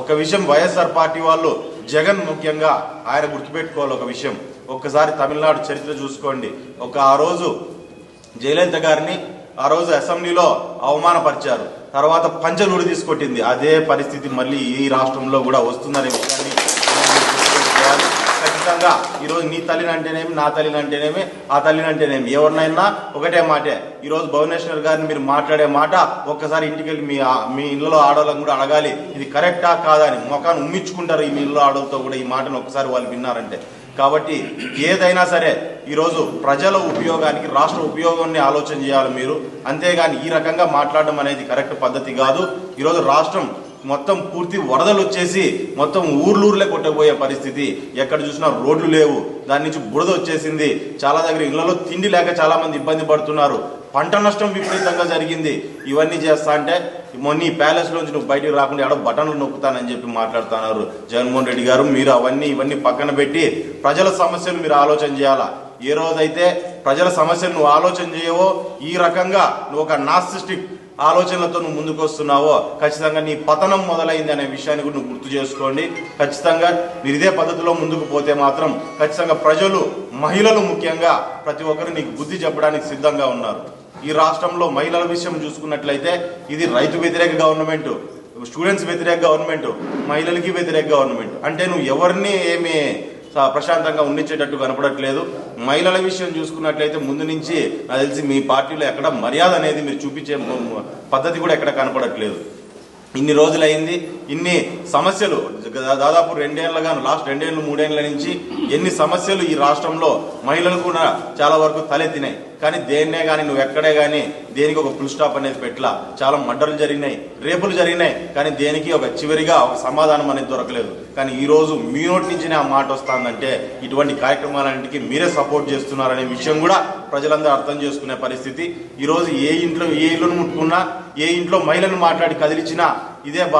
ఒక విషయం వైఎస్ఆర్ పార్టీ వాళ్ళు జగన్ ముఖ్యంగా ఆయన గుర్తుపెట్టుకోవాలి ఒక విషయం. ఒక్కసారి తమిళనాడు చరిత్ర చూసుకోండి. ఒక ఆ రోజు జయలలిత గారిని ఆ రోజు అసెంబ్లీలో అవమానపరిచారు. తర్వాత పంచలూడి తీసుకొట్టింది. అదే పరిస్థితి మళ్ళీ ఈ రాష్ట్రంలో కూడా వస్తుందనే విషయాన్ని ఖచ్చితంగా. ఈరోజు నీ తల్లిని అంటేనేమి నా తల్లిని అంటేనేమి ఆ తల్లిని అంటేనేమి. ఎవరినైనా ఒకటే మాటే. ఈరోజు భువనేశ్వర్ గారిని మీరు మాట్లాడే మాట ఒక్కసారి ఇంటికి వెళ్ళి మీ మీ ఇళ్ళలో ఆడవాళ్ళని కూడా అడగాలి. ఇది కరెక్టా కాదా అని ముఖాన్ని ఉమ్మించుకుంటారు ఈ మీ ఇళ్ళలో ఆడవాళ్ళతో కూడా ఈ మాటను ఒకసారి వాళ్ళు విన్నారంటే. కాబట్టి ఏదైనా సరే ఈరోజు ప్రజల ఉపయోగానికి రాష్ట్ర ఉపయోగాన్ని ఆలోచన చేయాలి మీరు. అంతేగాని ఈ రకంగా మాట్లాడడం అనేది కరెక్ట్ పద్ధతి కాదు. ఈరోజు రాష్ట్రం మొత్తం పూర్తి వరదలు వచ్చేసి మొత్తం ఊర్లూర్లే కొట్టబోయే పరిస్థితి. ఎక్కడ చూసినా రోడ్లు లేవు. దాని నుంచి బురద వచ్చేసింది. చాలా దగ్గర ఇళ్ళలో తిండి లేక చాలా మంది ఇబ్బంది పడుతున్నారు. పంట నష్టం విపరీతంగా జరిగింది. ఇవన్నీ చేస్తా అంటే మొన్న ఈ ప్యాలెస్ నువ్వు బయటికి రాకుండా ఎడో బటన్లు నొక్కుతానని చెప్పి మాట్లాడుతున్నారు జగన్మోహన్ రెడ్డి గారు. మీరు అవన్నీ ఇవన్నీ పక్కన పెట్టి ప్రజల సమస్యలు మీరు ఆలోచన చేయాలా? ఏ రోజైతే ప్రజల సమస్యలు నువ్వు ఆలోచన చేయవో ఈ రకంగా నువ్వు ఒక నాసిస్టిక్ ఆలోచనలతో నువ్వు ముందుకు వస్తున్నావో ఖచ్చితంగా నీ పతనం మొదలైంది అనే విషయాన్ని కూడా నువ్వు గుర్తు చేసుకోండి. ఖచ్చితంగా మీరు ఇదే పద్ధతిలో ముందుకు పోతే మాత్రం ఖచ్చితంగా ప్రజలు మహిళలు ముఖ్యంగా ప్రతి ఒక్కరు నీకు బుద్ధి చెప్పడానికి సిద్ధంగా ఉన్నారు. ఈ రాష్ట్రంలో మహిళల విషయం చూసుకున్నట్లయితే ఇది రైతు వ్యతిరేక గవర్నమెంట్ స్టూడెంట్స్ వ్యతిరేక గవర్నమెంట్ మహిళలకి వ్యతిరేక గవర్నమెంట్. అంటే నువ్వు ఎవరిని ఏమి ప్రశాంతంగా ఉండించేటట్టు కనపడట్లేదు. మహిళల విషయం చూసుకున్నట్లయితే ముందు నుంచి నాకు తెలిసి మీ పార్టీలో ఎక్కడ మర్యాద అనేది మీరు చూపించే పద్ధతి కూడా ఎక్కడ కనపడట్లేదు. ఇన్ని రోజులైంది ఇన్ని సమస్యలు దాదాపు రెండేళ్ళగాను లాస్ట్ రెండేళ్ళు మూడేళ్ళ నుంచి ఎన్ని సమస్యలు ఈ రాష్ట్రంలో మహిళలు కూడా చాలా వరకు తలెత్తినాయి. కానీ దేన్నే కానీ నువ్వు ఎక్కడే కానీ దేనికి ఒక ఫుల్ స్టాప్ అనేది పెట్టలా. చాలా మడ్డలు జరిగినాయి రేపులు జరిగినాయి కానీ దేనికి ఒక చివరిగా ఒక సమాధానం అనేది దొరకలేదు. కానీ ఈరోజు మీ నోటి నుంచినే ఆ మాట వస్తుందంటే ఇటువంటి కార్యక్రమాలన్నింటికి మీరే సపోర్ట్ చేస్తున్నారనే విషయం కూడా ప్రజలందరూ అర్థం చేసుకునే పరిస్థితి. ఈరోజు ఏ ఇంట్లో ఏ ఇల్లును ముట్టుకున్నా ఏ ఇంట్లో మహిళను మాట్లాడి కదిలించినా ఇదే బాధ.